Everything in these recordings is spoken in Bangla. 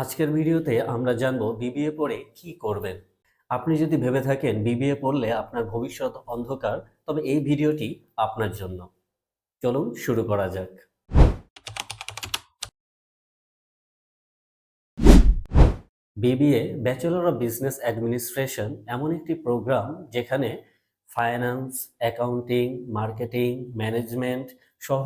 আজকের ভিডিওতে আমরা জানব বিবিএ পড়ে কি করবেন। আপনি যদি ভেবে থাকেন বিবিএ পড়লে আপনার ভবিষ্যৎ অন্ধকার, তবে এই ভিডিওটি আপনার জন্য। চলুন শুরু করা যাক। BBA bachelor of business administration এমন একটি প্রোগ্রাম যেখানে ফাইন্যান্স অ্যাকাউন্টিং মার্কেটিং ম্যানেজমেন্ট সহ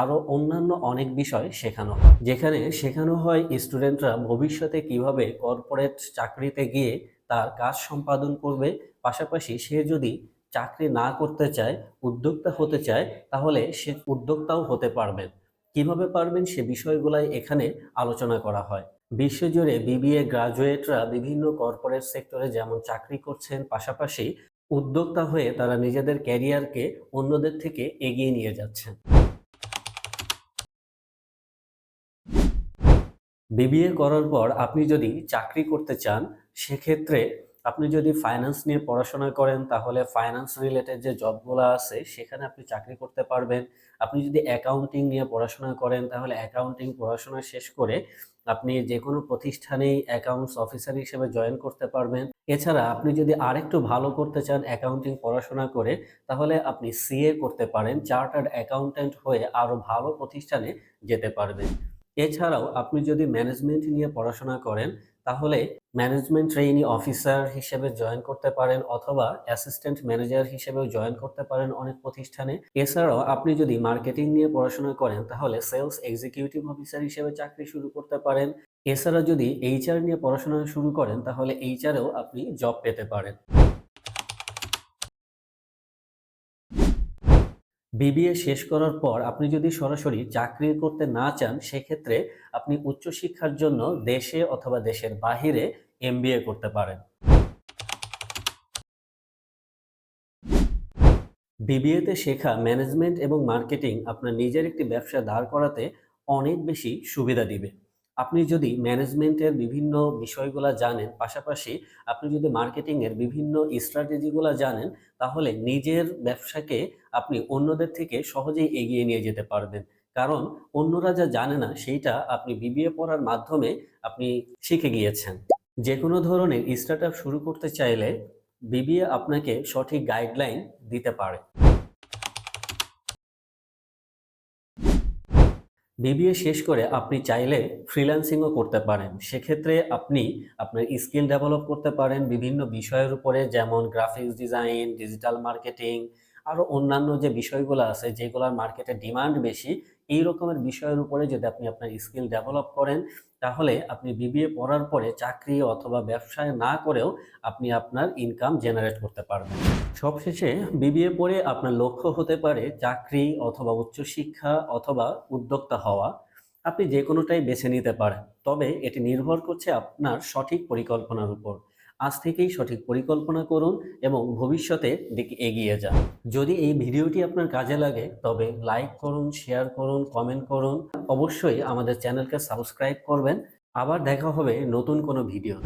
আরও অন্যান্য অনেক বিষয় শেখানো হয়। যেখানে শেখানো হয় স্টুডেন্টরা ভবিষ্যতে কীভাবে কর্পোরেট চাকরিতে গিয়ে তার কাজ সম্পাদন করবে। পাশাপাশি সে যদি চাকরি না করতে চায়, উদ্যোক্তা হতে চায়, তাহলে সে উদ্যোক্তাও হতে পারবেন। কীভাবে পারবেন সে বিষয়গুলাই এখানে আলোচনা করা হয়। বিশ্বজুড়ে বিবিএ গ্রাজুয়েটরা বিভিন্ন কর্পোরেট সেক্টরে যেমন চাকরি করছেন, পাশাপাশি উদ্যোক্তা হয়ে তারা নিজেদের ক্যারিয়ারকে অন্যদের থেকে এগিয়ে নিয়ে যাচ্ছেন। বিবিএ করার পর আপনি যদি চাকরি করতে চান, সেক্ষেত্রে আপনি যদি ফাইন্যান্স নিয়ে পড়াশোনা করেন, তাহলে ফাইন্যান্স রিলেটেড যে জবগুলো আছে, সেখানে আপনি চাকরি করতে পারবেন। আপনি যদি অ্যাকাউন্টিং নিয়ে পড়াশোনা করেন, তাহলে অ্যাকাউন্টিং পড়াশোনা শেষ করে আপনি যে কোনো প্রতিষ্ঠানেই অ্যাকাউন্টস অফিসার হিসেবে জয়েন করতে পারবেন। এছাড়া আপনি যদি আরেকটু ভালো করতে চান অ্যাকাউন্টিং পড়াশোনা করে, তাহলে আপনি সিএ করতে পারেন চার্টার্ড অ্যাকাউন্ট্যান্ট হয়ে আরও ভালো প্রতিষ্ঠানে যেতে পারবেন। এছাড়াও আপনি যদি ম্যানেজমেন্ট নিয়ে পড়াশোনা করেন, তাহলে ম্যানেজমেন্ট ট্রেইনি অফিসার হিসেবে জয়েন করতে পারেন অথবা অ্যাসিস্ট্যান্ট ম্যানেজার হিসেবেও জয়েন করতে পারেন অনেক প্রতিষ্ঠানে। এছাড়াও আপনি যদি মার্কেটিং নিয়ে পড়াশোনা করেন, তাহলে সেলস এক্সিকিউটিভ অফিসার হিসেবে চাকরি শুরু করতে পারেন। এছাড়া যদি এইচআর নিয়ে পড়াশোনা শুরু করেন, তাহলে এইচআরেও আপনি জব পেতে পারেন। বিবিএ শেষ করার পর আপনি যদি সরাসরি চাকরি করতে না চান, সেক্ষেত্রে আপনি উচ্চশিক্ষার জন্য দেশে অথবা দেশের বাহিরে এমবিএ করতে পারেন। বিবিএতে শেখা ম্যানেজমেন্ট এবং মার্কেটিং আপনার নিজের একটি ব্যবসা দাঁড় করাতে অনেক বেশি সুবিধা দিবে। আপনি যদি ম্যানেজমেন্টের বিভিন্ন বিষয়গুলো জানেন, পাশাপাশি আপনি যদি মার্কেটিংয়ের বিভিন্ন স্ট্র্যাটেজিগুলো জানেন, তাহলে নিজের ব্যবসাকে আপনি অন্যদের থেকে সহজেই এগিয়ে নিয়ে যেতে পারবেন। কারণ অন্যরা যা জানে না, সেইটা আপনি বিবিএ পড়ার মাধ্যমে আপনি শিখে গিয়েছেন। যে কোনো ধরনের স্টার্ট শুরু করতে চাইলে বিবিএ আপনাকে সঠিক গাইডলাইন দিতে পারে। বিবিএ শেষ করে আপনি চাইলে ফ্রিল্যান্সিংও করতে পারেন। সেক্ষেত্রে আপনি আপনার স্কিল ডেভেলপ করতে পারেন বিভিন্ন বিষয়ের উপরে, যেমন গ্রাফিক্স ডিজাইন ডিজিটাল মার্কেটিং আরও অন্যান্য যে বিষয়গুলো আছে, যেগুলোর মার্কেটে ডিমান্ড বেশি এই রকমের বিষয়ের উপরে যদি আপনি আপনার স্কিল ডেভেলপ করেন, তাহলে আপনি বিবিএ পড়ার পরে চাকরি অথবা ব্যবসায় না করেও আপনি আপনার ইনকাম জেনারেট করতে পারবেন। সবশেষে বিবিএ পড়ে আপনার লক্ষ্য হতে পারে চাকরি অথবা উচ্চশিক্ষা অথবা উদ্যোক্তা হওয়া। আপনি যে কোনোটাই বেছে নিতে পারেন, তবে এটি নির্ভর করছে আপনার সঠিক পরিকল্পনার উপর। আজ থেকেই সঠিক পরিকল্পনা করুন এবং ভবিষ্যতে দিকে এগিয়ে যান। যদি এই ভিডিওটি আপনার কাজে লাগে, তবে লাইক করুন, শেয়ার করুন, কমেন্ট করুন। অবশ্যই আমাদের চ্যানেলকে সাবস্ক্রাইব করবেন। আবার দেখা হবে নতুন কোনো ভিডিও